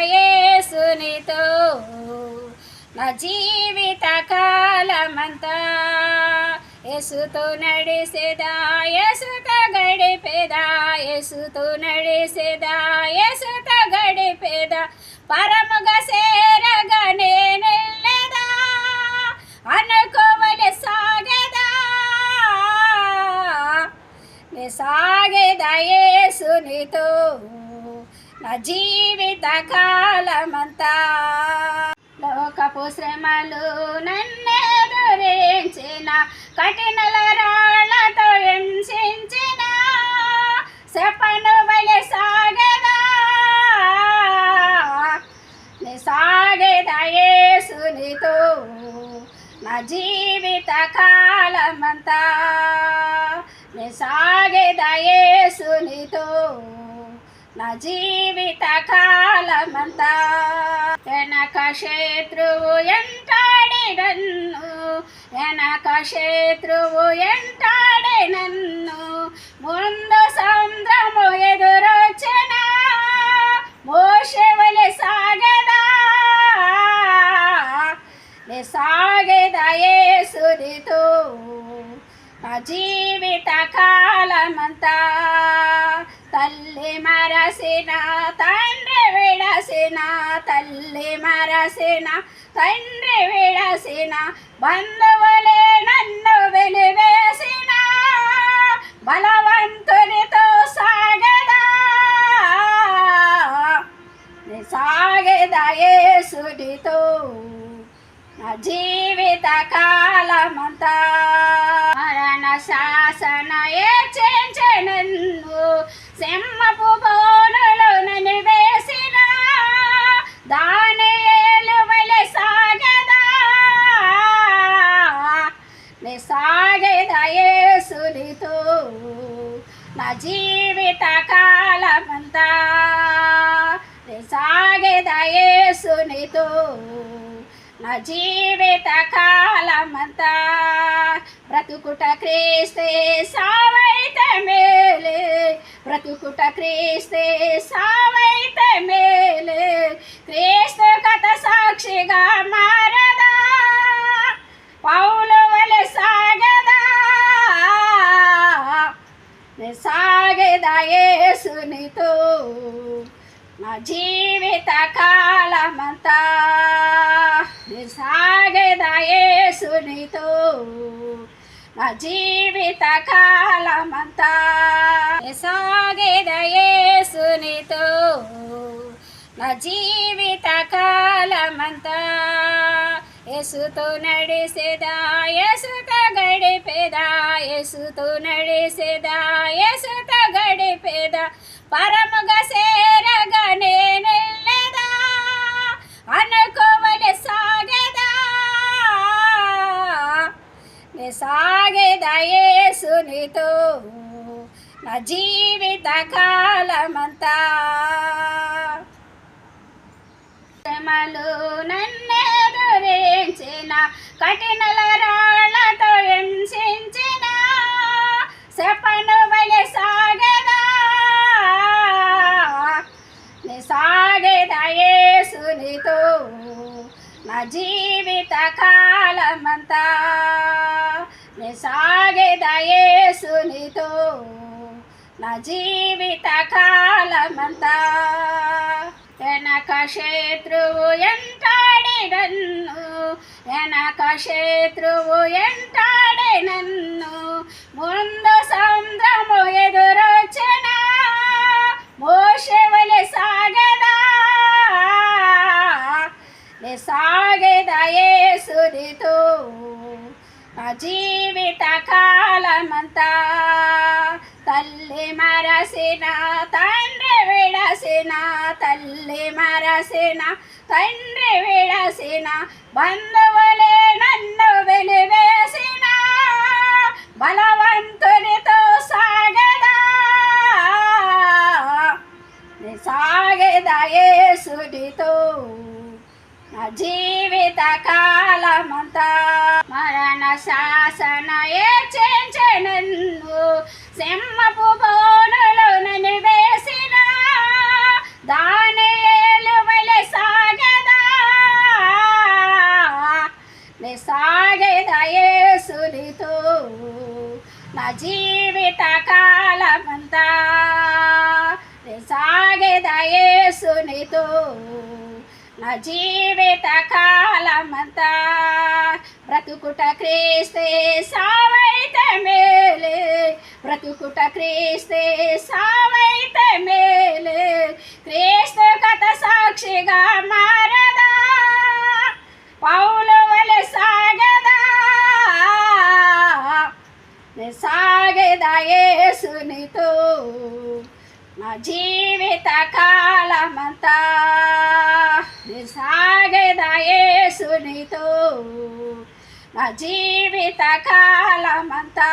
సాగేదయేసునితో నా జీవిత కాలమంతా ఎసుతో నడిసేదా ఎసుత గడిపేదా ఎసుతో నడిసేదా ఎసుత గడిపేదా పరముగా సేరగా నేనెల్లెదా అనుకోవలే సాగేదా నే సాగేదా యేసునితో నా జీవిత కాలమంతా లోకపు శ్రమలు నన్నెదురించిన కఠినల రాళ్ళతో హింసించిన చెప్పను వలె సాగదా. నే సాగేదా నా జీవిత కాలమంతా నే సాగేదా నా జీవిత కాలమంతా వెనక శత్రువు ఎంటాడి నన్ను వెనక శత్రువు ఎంటాడి నన్ను ముందు సముద్రము ఎదురొచ్చిన? మోషవలె సాగదా? నే సాగేదా యేసునితో? నా జీవిత కాలమంతా మరసిన తండ్రి విడసిన తల్లి మరసిన తండ్రి విడసిన బంధువులే నన్ను వెలివేసిన బలవంతునితో సాగదా. నే సాగేదా నా జీవిత కాలమంతా. సాగేదా యేసునితో నా జీవిత కాలమంతా బ్రతుకుట క్రీస్తే సావైతే మేలే బ్రతుకుట క్రీస్తే సావైతే మేలే క్రీస్తు కథ సాక్షిగా మారదా జీవిత కాలమంతా సాగదయేసునితో నా జీవిత కాలమంతా సాగదయేసునితో నా జీవిత కాలమంతా ఎసుతో నడిసేదా ఎసుత గడిపేదా ఎసుతో నడిసేదా ఎసుత గడిపేదా పర యేసునితో నా జీవిత కాలమంతా శ్రమలు నన్నెదురించిన కఠినల రాళ్ళతో హింసించిన చెప్పను దయేసునితో నా జీవిత కాలమంతా. వెనక శత్రువు ఎంటాడి నన్ను వెనక శత్రువు ఎంటాడి నన్ను ముందు సముద్రము మరసిన తండ్రి విడసిన తల్లి మరసిన తండ్రి విడసిన బంధువులే నన్ను వెలివేసిన బలవంతునితో సాగదా. నే సాగేదా నా జీవిత కాలమంతా మరణ శాసన సింహపు బోనులోన నివేసిన దానేలు వలె సాగదా? ని సాగేదయేసునితో నా జీవిత కాలమంతా ని సాగేదయేసునితో నా జీవిత కాలమంతా బ్రతుకుట క్రీస్తే సావైత మేలే. బ్రతుకుట క్రీస్తే సావైతే మేలే. క్రీస్తు కథ సాక్షిగా మారదా. పౌలు వలె సాగదా. సాగదా ఏసునితో నా జీవిత కాలమంతా నే సాగేదా నా జీవిత కాలమంతా